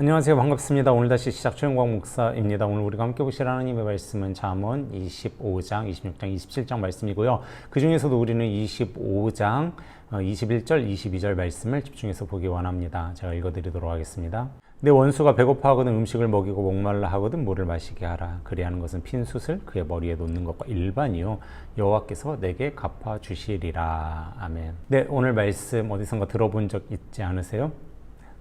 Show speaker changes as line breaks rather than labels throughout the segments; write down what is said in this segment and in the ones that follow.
안녕하세요. 반갑습니다. 오늘 다시 시작 최영광 목사입니다. 오늘 우리가 함께 보실 하나님의 말씀은 잠언 25장, 26장, 27장 말씀이고요. 그 중에서도 우리는 25장 21절, 22절 말씀을 집중해서 보기 원합니다. 제가 읽어드리도록 하겠습니다. 내 원수가 배고파하거든 음식을 먹이고 목말라 하거든 물을 마시게 하라. 그리하는 것은 핀 숯을 그의 머리에 놓는 것과 일반이요 여호와께서 내게 갚아 주시리라. 아멘. 네, 오늘 말씀 어디선가 들어본 적 있지 않으세요?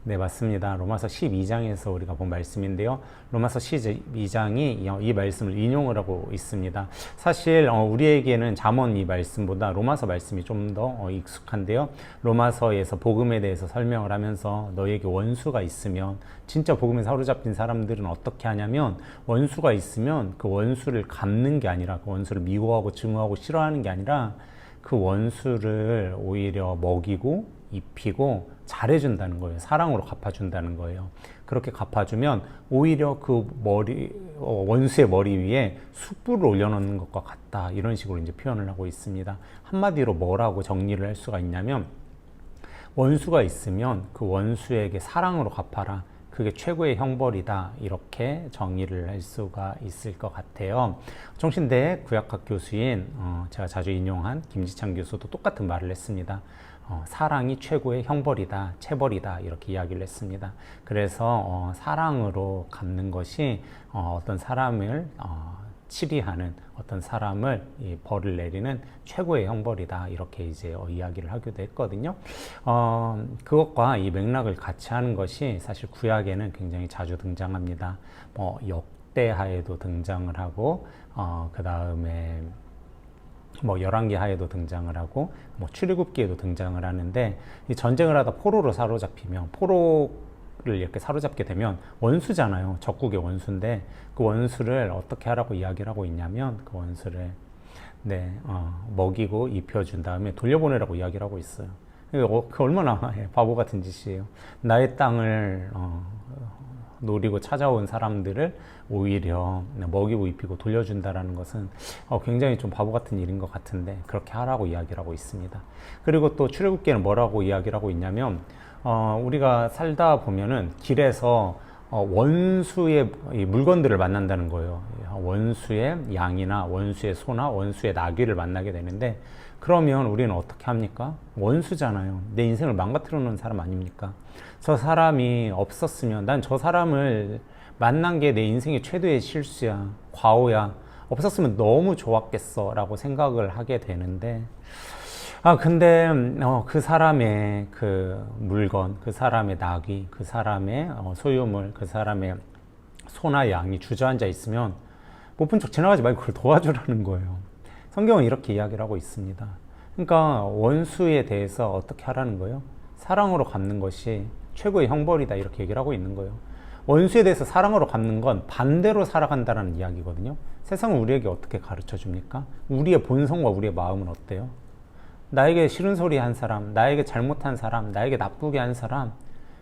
네, 맞습니다. 로마서 12장에서 우리가 본 말씀인데요. 로마서 12장이 이 말씀을 인용을 하고 있습니다. 사실 어, 우리에게는 잠언 이 말씀보다 로마서 말씀이 좀더 어, 익숙한데요. 로마서에서 복음에 대해서 설명을 하면서 너에게 원수가 있으면 진짜 복음에 사로잡힌 사람들은 어떻게 하냐면 원수가 있으면 그 원수를 갚는 게 아니라 그 원수를 미워하고 증오하고 싫어하는 게 아니라 그 원수를 오히려 먹이고 입히고 잘해준다는 거예요. 사랑으로 갚아준다는 거예요. 그렇게 갚아주면 오히려 그 머리, 어, 원수의 머리 위에 숯불을 올려놓는 것과 같다. 이런 식으로 이제 표현을 하고 있습니다. 한마디로 뭐라고 정리를 할 수가 있냐면 원수가 있으면 그 원수에게 사랑으로 갚아라. 그게 최고의 형벌이다. 이렇게 정의를 할 수가 있을 것 같아요. 정신대 구약학 교수인 어, 제가 자주 인용한 김지창 교수도 똑같은 말을 했습니다. 어, 사랑이 최고의 형벌이다, 체벌이다 이렇게 이야기를 했습니다. 그래서 어, 사랑으로 갚는 것이 어, 떤 사람을 치리하는 어떤 사람을 벌을 내리는 최고의 형벌이다 이렇게 이제 이야기를 하기도 했거든요. 어, 그것과 이 맥락을 같이 하는 것이 사실 구약에는 굉장히 자주 등장합니다. 뭐 역대하에도 등장을 하고 어, 그 다음에 뭐 열왕기 하에도 등장을 하고 뭐 출애굽기에도 등장을 하는데 이 전쟁을 하다 포로로 사로잡히면 포로를 이렇게 사로잡게 되면 원수잖아요. 적국의 원수인데 그 원수를 어떻게 하라고 이야기를 하고 있냐면 그 원수를 네, 어, 먹이고 입혀준 다음에 돌려보내라고 이야기를 하고 있어요. 그 얼마나 바보 같은 짓이에요. 나의 땅을 어, 노리고 찾아온 사람들을 오히려 먹이고 입히고 돌려준다라는 것은 어, 굉장히 좀 바보 같은 일인 것 같은데 그렇게 하라고 이야기를 하고 있습니다. 그리고 또 출애굽기에는 뭐라고 이야기를 하고 있냐면 어, 우리가 살다 보면은 길에서 어, 원수의 물건들을 만난다는 거예요. 원수의 양이나 원수의 소나 원수의 나귀를 만나게 되는데 그러면 우리는 어떻게 합니까? 원수잖아요. 내 인생을 망가뜨려 놓은 사람 아닙니까? 저 사람이 없었으면 난 저 사람을 만난 게 내 인생의 최대의 실수야, 과오야. 없었으면 너무 좋았겠어 라고 생각을 하게 되는데, 아, 근데, 어, 그 사람의 그 물건, 그 사람의 낙이, 그 사람의 어, 소유물, 그 사람의 소나 양이 주저앉아 있으면 못 본 척 지나가지 말고 그걸 도와주라는 거예요. 성경은 이렇게 이야기를 하고 있습니다. 그러니까 원수에 대해서 어떻게 하라는 거예요? 사랑으로 갚는 것이 최고의 형벌이다 이렇게 얘기를 하고 있는 거예요. 원수에 대해서 사랑으로 갚는 건 반대로 살아간다는 이야기거든요. 세상은 우리에게 어떻게 가르쳐 줍니까? 우리의 본성과 우리의 마음은 어때요? 나에게 싫은 소리 한 사람, 나에게 잘못한 사람, 나에게 나쁘게 한 사람,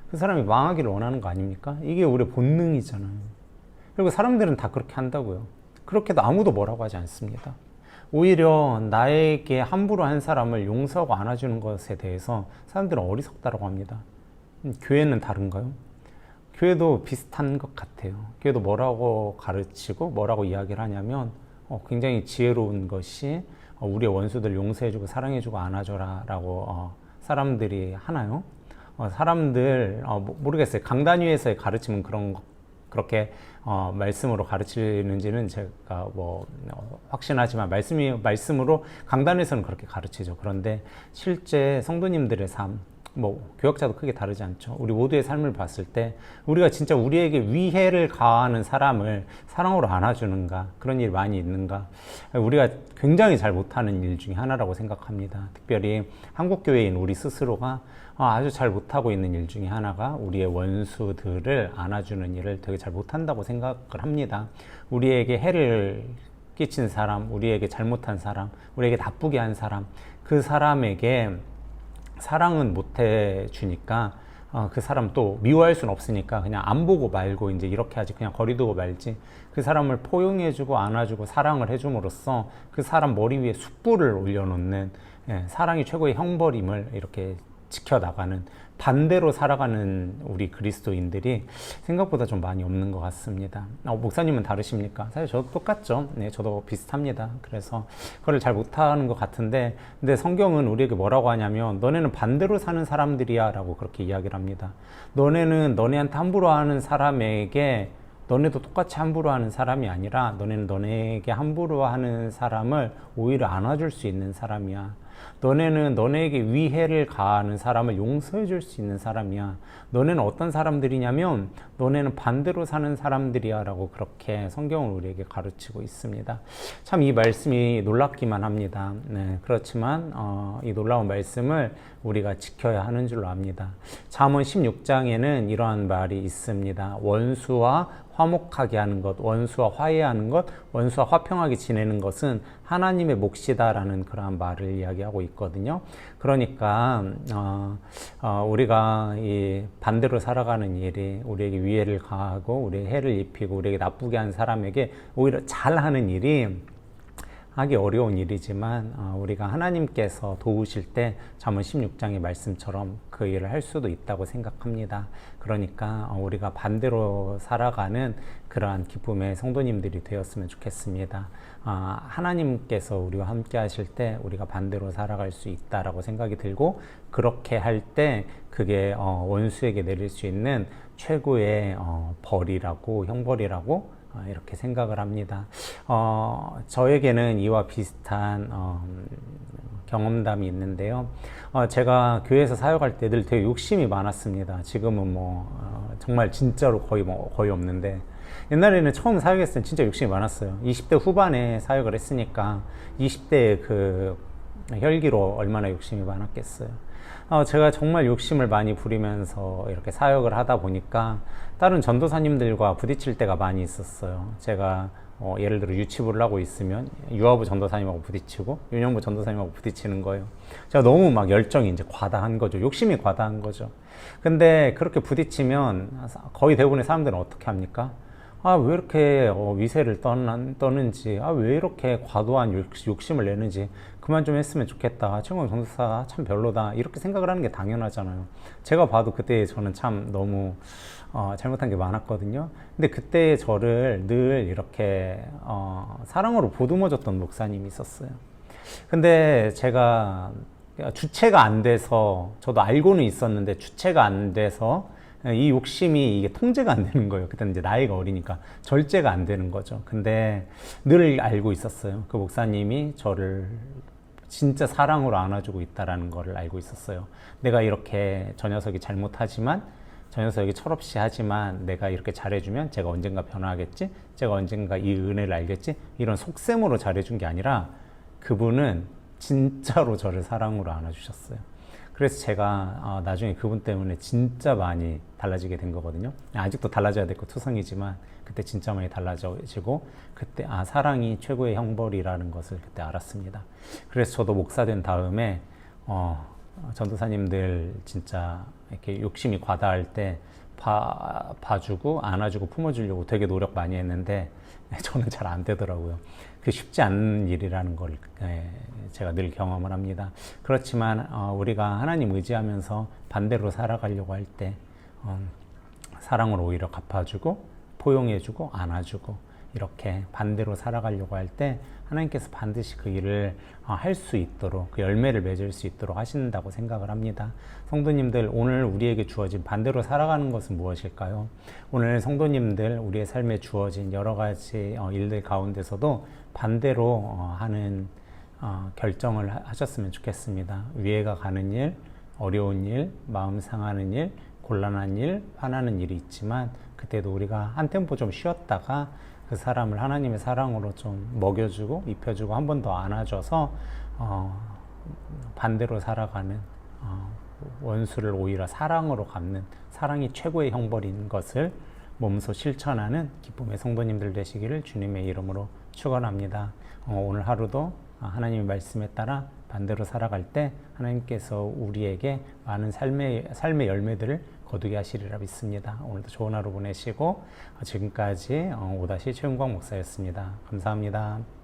그 사람이 망하기를 원하는 거 아닙니까? 이게 우리의 본능이잖아요. 그리고 사람들은 다 그렇게 한다고요. 그렇게도 아무도 뭐라고 하지 않습니다. 오히려 나에게 함부로 한 사람을 용서하고 안아주는 것에 대해서 사람들은 어리석다라고 합니다. 음, 교회는 다른가요? 교회도 비슷한 것 같아요. 교회도 뭐라고 가르치고 뭐라고 이야기를 하냐면 어, 굉장히 지혜로운 것이 어, 우리의 원수들 용서해주고 사랑해주고 안아줘라라고 어, 사람들이 하나요? 어, 사람들 어, 모르겠어요. 강단 위에서의 가르침은 그런 것 그렇게 어, 말씀으로 가르치는지는 제가 뭐 어, 확신하지만 말씀이 말씀으로 강단에서는 그렇게 가르치죠. 그런데 실제 성도님들의 삶, 뭐 교역자도 크게 다르지 않죠. 우리 모두의 삶을 봤을 때 우리가 진짜 우리에게 위해를 가하는 사람을 사랑으로 안아주는가 그런 일 많이 있는가 우리가 굉장히 잘 못하는 일 중에 하나라고 생각합니다. 특별히 한국 교회인 우리 스스로가 아, 아주 잘 못하고 있는 일 중에 하나가 우리의 원수들을 안아주는 일을 되게 잘 못한다고 생각을 합니다. 우리에게 해를 끼친 사람, 우리에게 잘못한 사람, 우리에게 나쁘게 한 사람, 그 사람에게 사랑은 못 해주니까 어, 그 사람 또 미워할 수는 없으니까 그냥 안 보고 말고 이제 이렇게 하지 그냥 거리두고 말지. 그 사람을 포용해주고 안아주고 사랑을 해줌으로써 그 사람 머리 위에 숯불을 올려놓는 예, 사랑이 최고의 형벌임을 이렇게 지켜나가는 반대로 살아가는 우리 그리스도인들이 생각보다 좀 많이 없는 것 같습니다. 어, 목사님은 다르십니까? 사실 저도 똑같죠. 네, 저도 비슷합니다. 그래서 그걸 잘 못하는 것 같은데, 근데 성경은 우리에게 뭐라고 하냐면, 너네는 반대로 사는 사람들이야 라고 그렇게 이야기를 합니다. 너네는 너네한테 함부로 하는 사람에게 너네도 똑같이 함부로 하는 사람이 아니라 너네는 너네에게 함부로 하는 사람을 오히려 안아줄 수 있는 사람이야. 너네는 너네에게 위해를 가하는 사람을 용서해 줄 수 있는 사람이야. 너네는 어떤 사람들이냐면 너네는 반대로 사는 사람들이야 라고 그렇게 성경을 우리에게 가르치고 있습니다. 참 이 말씀이 놀랍기만 합니다. 네, 그렇지만 어, 이 놀라운 말씀을 우리가 지켜야 하는 줄로 압니다. 잠언 16장에는 이러한 말이 있습니다. 원수와 화목하게 하는 것, 원수와 화해하는 것, 원수와 화평하게 지내는 것은 하나님의 몫이다라는 그러한 말을 이야기하고 있거든요. 그러니까 어, 어, 우리가 이 반대로 살아가는 일이 우리에게 위해를 가하고 우리의 해를 입히고 우리에게 나쁘게 한 사람에게 오히려 잘하는 일이 하기 어려운 일이지만 어, 우리가 하나님께서 도우실 때 잠언 16장의 말씀처럼 그 일을 할 수도 있다고 생각합니다. 그러니까 어, 우리가 반대로 살아가는 그러한 기쁨의 성도님들이 되었으면 좋겠습니다. 아, 하나님께서 우리와 함께 하실 때 우리가 반대로 살아갈 수 있다라고 생각이 들고 그렇게 할 때 그게 어, 원수에게 내릴 수 있는 최고의 벌이라고 형벌이라고 어, 이렇게 생각을 합니다. 어, 저에게는 이와 비슷한 어, 경험담이 있는데요. 어, 제가 교회에서 사역할 때늘 되게 욕심이 많았습니다. 지금은 뭐 어, 정말 진짜로 거의 뭐 거의 없는데 옛날에는 처음 사역했을 때 진짜 욕심이 많았어요. 20대 후반에 사역을 했으니까 20대의 그 혈기로 얼마나 욕심이 많았겠어요. 어, 제가 정말 욕심을 많이 부리면서 이렇게 사역을 하다 보니까 다른 전도사님들과 부딪힐 때가 많이 있었어요. 제가 어, 예를 들어 유치부를 하고 있으면 유아부 전도사님하고 부딪히고 윤영부 전도사님하고 부딪히는 거예요. 제가 너무 막 열정이 이제 과다한 거죠. 욕심이 과다한 거죠. 근데 그렇게 부딪히면 거의 대부분의 사람들은 어떻게 합니까? 아, 왜 이렇게 어, 위세를 떠는, 떠는지, 아, 왜 이렇게 과도한 욕심을 내는지, 그만 좀 했으면 좋겠다. 최고의 전도사 참 별로다. 이렇게 생각을 하는 게 당연하잖아요. 제가 봐도 그때 저는 참 너무 어, 잘못한 게 많았거든요. 근데 그때 저를 늘 이렇게 어, 사랑으로 보듬어줬던 목사님이 있었어요. 근데 제가 주체가 안 돼서 저도 알고는 있었는데 주체가 안 돼서 이 욕심이 이게 통제가 안 되는 거예요. 그때는 이제 나이가 어리니까 절제가 안 되는 거죠. 근데 늘 알고 있었어요. 그 목사님이 저를 진짜 사랑으로 안아주고 있다라는 것을 알고 있었어요. 내가 이렇게 저 녀석이 잘못하지만 저 녀석이 철없이 하지만 내가 이렇게 잘해주면 제가 언젠가 변화하겠지? 제가 언젠가 이 은혜를 알겠지? 이런 속셈으로 잘해준 게 아니라 그분은 진짜로 저를 사랑으로 안아주셨어요. 그래서 제가 어, 나중에 그분 때문에 진짜 많이 달라지게 된 거거든요. 아직도 달라져야 될 거 투성이지만 그때 진짜 많이 달라지고 그때 아 사랑이 최고의 형벌이라는 것을 그때 알았습니다. 그래서 저도 목사 된 다음에 어, 전도사님들 진짜 이렇게 욕심이 과다할 때 봐, 봐주고 안아주고 품어주려고 되게 노력 많이 했는데 저는 잘 안 되더라고요. 그 쉽지 않은 일이라는 걸 예, 제가 늘 경험을 합니다. 그렇지만 어, 우리가 하나님 의지하면서 반대로 살아가려고 할때 어, 사랑으로 오히려 갚아주고 포용해주고 안아주고 이렇게 반대로 살아가려고 할 때 하나님께서 반드시 그 일을 어, 할수 있도록 그 열매를 맺을 수 있도록 하신다고 생각을 합니다. 성도님들 오늘 우리에게 주어진 반대로 살아가는 것은 무엇일까요? 오늘 성도님들 우리의 삶에 주어진 여러 가지 어, 일들 가운데서도 반대로 어, 하는 결정을 하셨으면 좋겠습니다. 위해가 가는 일, 어려운 일, 마음 상하는 일, 곤란한 일, 화나는 일이 있지만 그때도 우리가 한 템포 좀 쉬었다가 그 사람을 하나님의 사랑으로 좀 먹여주고 입혀주고 한 번 더 안아줘서 어, 반대로 살아가는 어, 원수를 오히려 사랑으로 갚는 사랑이 최고의 형벌인 것을 몸소 실천하는 기쁨의 성도님들 되시기를 주님의 이름으로 축원합니다. 어, 오늘 하루도 하나님의 말씀에 따라 반대로 살아갈 때 하나님께서 우리에게 많은 삶의 삶의 열매들을 거두게 하시리라 믿습니다. 오늘도 좋은 하루 보내시고 지금까지 어, 오다시 최은광 목사였습니다. 감사합니다.